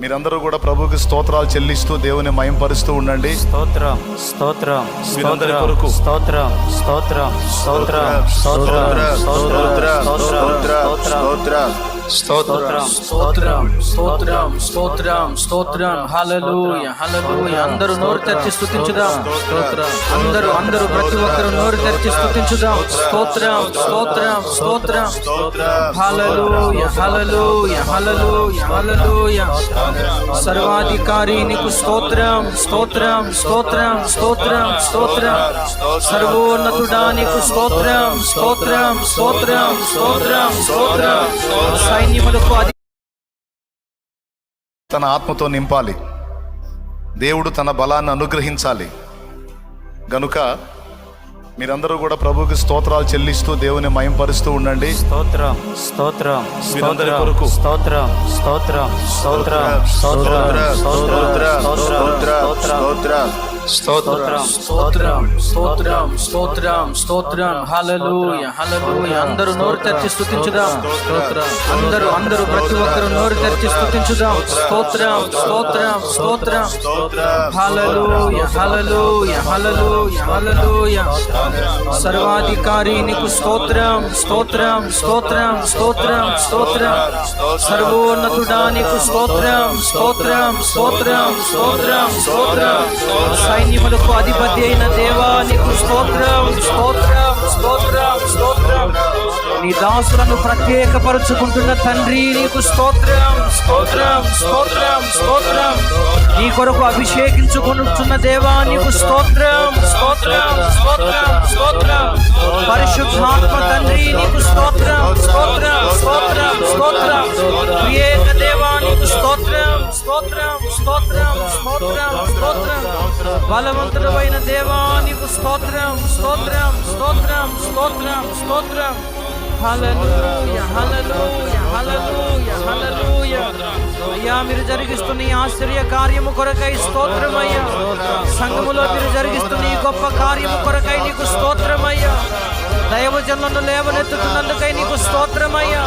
మీరందరూ కూడా ప్రభువుకి స్తోత్రాలు చెల్లిస్తూ దేవుని మయంపరుస్తూ ఉండండి స్తోత్రం స్తోత్రం స్తోత్రం కొరకు. స్తోత్రం స్తోత్రం స్తోత్రం స్తోత్రం స్తోత్రం స్తోత్రం స్తోత్రం స్తోత్రం స్తోత్రం స్తోత్రం స్తోత్రం అందరూ నోరు తెరిచి స్తుతించుదాం స్తోత్రం అందరూ అందరూ ప్రతి ఒక్కరు నోరు తెరిచి స్తుతించుదాం స్తోత్రం స్తోత్రం స్తోత్రం హల్లెలూయ హల్లెలూయ హల్లెలూయ హల్లెలూయ సర్వాధికారి నీకు స్తోత్రం స్తోత్రం స్తోత్రం స్తోత్రం స్తోత్రం సర్వోన్నతుడా నీకు స్తోత్రం స్తోత్రం స్తోత్రం స్తోత్రం స్తోత్రం సైన్యములకు తన ఆత్మతో నింపాలి దేవుడు తన బలాన్ని అనుగ్రహించాలి గనుక మీరందరూ కూడా ప్రభువుకి స్తోత్రాలు చెల్లిస్తూ దేవుని మయంపరుస్తూ ఉండండి స్తోత్రం స్తోత్రం వీరందరి స్తోత్రం కొరకు. స్తోత్రం స్తోత్రం స్తోత్రం స్తోత్రం స్తోత్రం స్తోత్రం స్తోత్రం స్తోత్రం స్తోత్రం స్తోత్రం స్తోత్రం హల్లెలూయ అందరూ నోరు తెరిచి స్తుతించుదాం స్తోత్రం అందరూ అందరూ ప్రతి ఒక్కరు నోరు తెరిచి స్తుతించుదాం స్తోత్రం స్తోత్రం స్తోత్రం హల్లెలూయ హల్లెలూయ హల్లెలూయ హల్లెలూయ సర్వాధికారి నీకు స్తోత్రం స్తోత్రం స్తోత్రం స్తోత్రం స్తోత్రం సర్వోన్నతుడా నీకు స్తోత్రం స్తోత్రం స్తోత్రం స్తోత్రం స్తోత్రం సైన్యములకు అధిపతి అయిన దేవా నీకు స్తోత్రం స్తోత్రం స్తోత్రం స్తోత్రం నీ దాసులను ప్రత్యేకపరుచుకుంటున్న తండ్రి నీకు స్తోత్రం స్తోత్రం స్తోత్రం స్తోత్రం నీ కొరకు అభిషేకించుకుంటున్న దేవా నీకు స్తోత్రం స్తోత్రం. బలవంతుడమైన దేవా నీకు స్తోత్రం స్తోత్రం స్తోత్రం స్తోత్రం స్తోత్రం. అయ్యా మీరు జరిగిస్తున్న ఈ ఆశ్చర్య కార్యము కొరకై స్తోత్రమయ్యా. సంఘములో మీరు జరిగిస్తున్న ఈ గొప్ప కార్యము కొరకై నీకు స్తోత్రమయ్యా. దైవజనులను లేవనెత్తుతున్నందుకై నీకు స్తోత్రమయ్యా.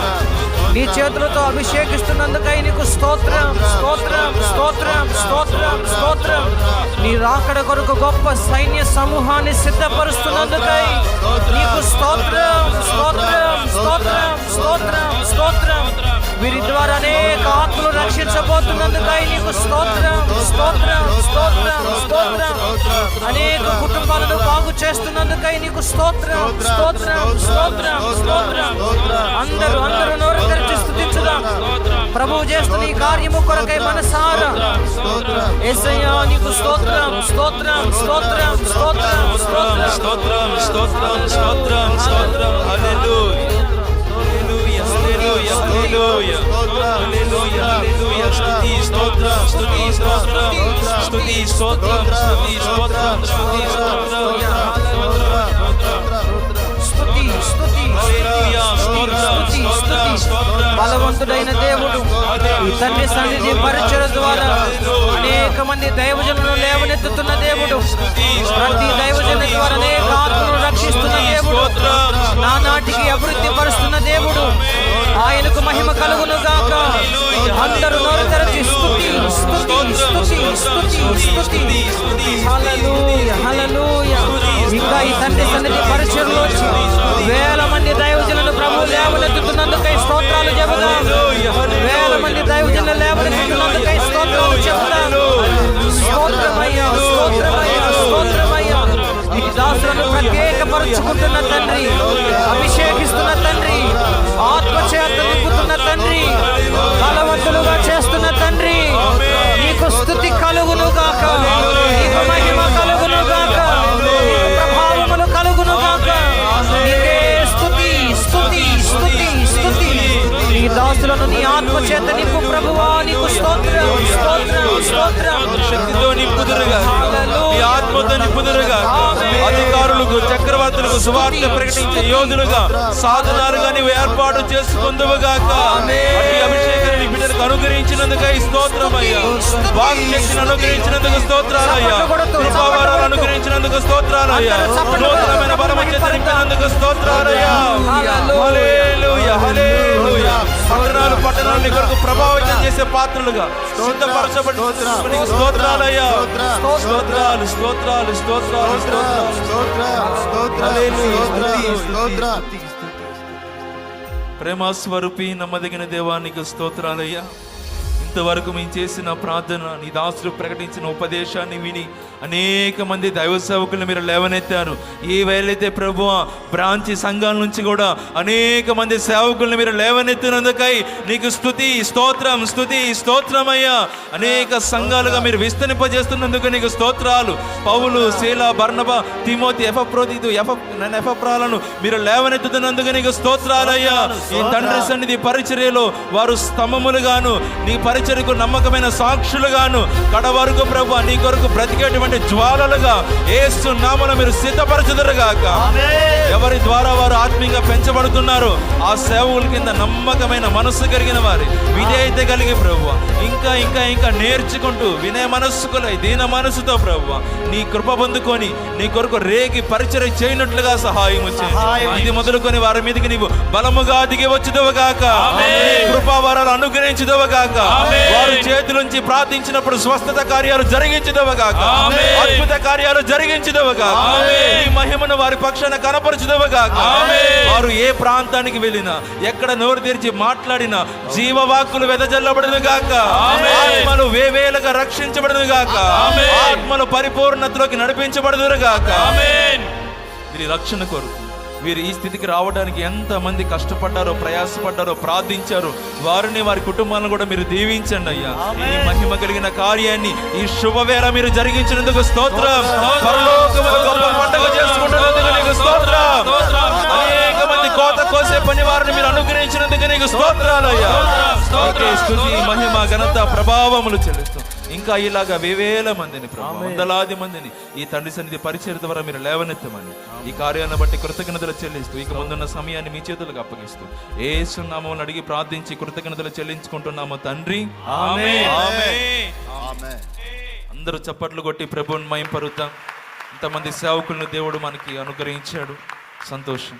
నీ చేతులతో అభిషేకిస్తున్నందుకై నీకు స్తోత్రం స్తోత్రం స్తోత్రం స్తోత్రం స్తోత్రం. నీ రాకడ కొరకు గొప్ప సైన్య సమూహాన్ని సిద్ధపరుస్తున్నందుకై నీకు స్తోత్రం స్తోత్రం స్తోత్రం స్తోత్రం స్తోత్రం. వీరి ద్వారా అనేక ఆత్మలు రక్షించబోతున్నందుకై నీకు స్తోత్రం స్తోత్రం స్తోత్రం స్తోత్రం. అనేక కుటుంబాలను బాగు చేస్తున్నందుకై నీకు స్తోత్రం స్తోత్రం స్తోత్రం స్తోత్రం. అందరూ అందరూ నోరు తెరిచి స్థుతించుదాం. ప్రభువు చేస్తున్న ఈ కార్యము కొరకై మనసారా. యేసయ్యా నీకు స్తోత్రం స్తోత్రం స్తోత్రం స్తోత్రం స్తోత్రం స్తోత్రం స్తోత్రం స్తోత్రం స్తోత్రం హల్లెలూయా హల్లెలూయా హల్లెలూయా హల్లెలూయా హల్లెలూయా స్తుతి స్తోత్రం స్తుతి స్తోత్రం స్తుతి స్తోత్రం స్తుతి స్తోత్రం స్తుతి స్తోత్రం స్తుతి స్తుతి హల్లెలూయా స్తోత్రం స్తోత్రం స్తోత్రం బలవంతుడైన దేవుడు తండ్రి సన్నిధి పరిచయ ద్వారా అనేక మంది దైవజనులు లేవనెత్తుతున్న దేవుడు. ప్రతి దైవజన ద్వారా అనేక ఆత్మలను రక్షిస్తున్న దేవుడు. నానాటికి అభివృద్ధి పరుస్తున్న దేవుడు. ఆయనకు మహిమ కలుగును గాక. అందరూ నోరు తెరచి స్తుతి స్తుతి స్తుతి స్తుతి స్తుతి. హలలుయ హల్లెలూయా. ఇంకా ఈ తండ్రి సన్నిధి పరిచయంలో వేల నింపుతున్న తండ్రి అభిషేకిస్తున్న తండ్రి ఆత్మచేత నింపుతున్న తండ్రి బలవంతులుగా చేస్తున్న తండ్రి నీకు స్థుతి కలుగును గాక నీకు మహిమ కలుగును గాక నీకు ప్రభావములు కలుగును గాక నీకే స్తుతి స్తుతి స్తుతి స్తుతి నీ దాసులను నీ ఆత్మ చేత నింపు ప్రభువా నీకు స్తోత్రం స్తోత్రం స్తోత్రం. శక్తితో నింపుదురుగా ఈ ఆత్మతో నింపుదురుగా సువార్త ప్రకటించే యోధులుగా సాధనాలుగా నీవు ఏర్పాటు చేసుకుందువుగాక. అభిషేకాన్ని బిడ్డలకు అనుగ్రహించినందుకై స్తోత్రం స్తోత్రమయ్యా స్తుతి, వాక్శక్తిని అనుగ్రహించినందుకు స్తోత్రాలయ్యా కృపావరాలు. అనుగ్రహించినందుకు స్తోత్రాలయ్యా నూతనమైన బలము చేత నింపినందుకు స్తోత్రాలయ్యా హల్లెలూయా హల్లెలూయా. పట్టణాలు పట్టణాలు కొరకు ప్రభావితం చేసే పాత్రలుగా సిద్ధపరచబడి నీకు స్తోత్రాలయ్యా. స్తోత్రాలు. స్తోత్రాలు స్తోత్రాలు స్తోత్రాలు. ప్రేమ స్వరూపి నమ్మదగిన దేవానికి స్తోత్రాలయ్యా. ఇంతవరకు మేము చేసిన ప్రార్థన నీ దాసులు ప్రకటించిన ఉపదేశాన్ని విని అనేక మంది దైవ సేవకులు మీరు లేవనెత్తారు. ఏ వేలైతే ప్రభు బ్రాంచి సంఘాల నుంచి కూడా అనేక మంది సేవకులను మీరు లేవనెత్తినందుకై నీకు స్థుతి స్తోత్రం స్థుతి స్తోత్రమయ్యా. అనేక సంఘాలుగా మీరు విస్తరింపజేస్తున్నందుకు నీకు స్తోత్రాలు. పౌలు శీల బర్ణబ తిమోతి ఎఫప్రోతితు ఎఫ ఎఫప్రాలను మీరు లేవనెత్తుతున్నందుకు నీకు స్తోత్రాలయ్యా. ఈ తండ్రి సన్నిధి పరిచర్యలో వారు స్తంభములుగాను నీ పరిచర్యకు నమ్మకమైన సాక్షులుగాను కడ వరకు ప్రభు నీ కొరకు బ్రతికేటువంటి జ్వాలలుగా ఏసు నామను మీరు సిద్ధపరచుదరుగాక. ఎవరి ద్వారా వారు ఆత్మీయంగా పెంచబడుతున్నారు ఆ సేవకుల కింద నమ్మకమైన మనస్సు కలిగిన వారి విధేయత కలిగి ప్రభు. ఇంకా ఇంకా ఇంకా నేర్చుకుంటూ వినయ మనస్సుకులై దీన మనస్సుతో ప్రభు నీ కృప పొందుకొని నీ కొరకు రేగి పరిచయం చేయనట్లుగా సహాయం ఇది మొదలుకొని వారి మీదకి నీవు బలముగా దిగి వచ్చుదవగాక. కృపావరాలు అనుగ్రహించుదవగాక. వారి చేతులుంచి ప్రార్థించినప్పుడు స్వస్థత కార్యాలు జరిగించుదవగాక. అద్భుత కార్యాలు జరిగించుదవగాక. ఈ మహిమను వారి పక్షాన కనపరచుదవగాక. వారు ఏ ప్రాంతానికి వెళ్ళినా ఎక్కడ నోరు తెరిచి మాట్లాడినా జీవవాక్కులు వెదజల్లబడును గాక ఆత్మలు వేవేలుగా రక్షించబడును గాక ఆత్మలు పరిపూర్ణతలోకి నడిపించబడును గాక వీరి రక్షణ కొరకు వీరు ఈ స్థితికి రావడానికి ఎంత మంది కష్టపడ్డారో ప్రయాసపడ్డారో ప్రార్థించారో వారిని వారి కుటుంబాలను కూడా మీరు దీవించండి అయ్యా. ఈ మహిమ కలిగిన కార్యాన్ని ఈ శుభవేళ మీరు జరిగించినందుకు స్తోత్రం. పండుగ చేసుకుంటున్నందుకు నీకు స్తోత్రం. అనేక మంది కోత కోసే పని వారిని మీరు అనుగ్రహించినందుకు నీకు స్తోత్రాలు అయ్యా. స్తుతి మహిమ ఘనత ప్రభావములు చెల్లిస్తాం ఇంకా ఇలాగా వేవేల మందిని ప్రభు వందలాది మందిని ఈ తండ్రి సన్నిధి పరిచయ ద్వారా మీరు లేవనెత్తమని. ఈ కార్యాన్ని బట్టి కృతజ్ఞతలు చెల్లిస్తూ ఇక ముందున్న సమయాన్ని మీ చేతులకు అప్పగిస్తూ ఏ సున్నామం అడిగి ప్రార్థించి కృతజ్ఞతలు చెల్లించుకుంటున్నాము తండ్రి. ఆమేన్. అందరూ చప్పట్లు కొట్టి ప్రభుని మయం పరుద్దాం ఇంతమంది సేవకులను దేవుడు మనకి అనుగ్రహించాడు. సంతోషం.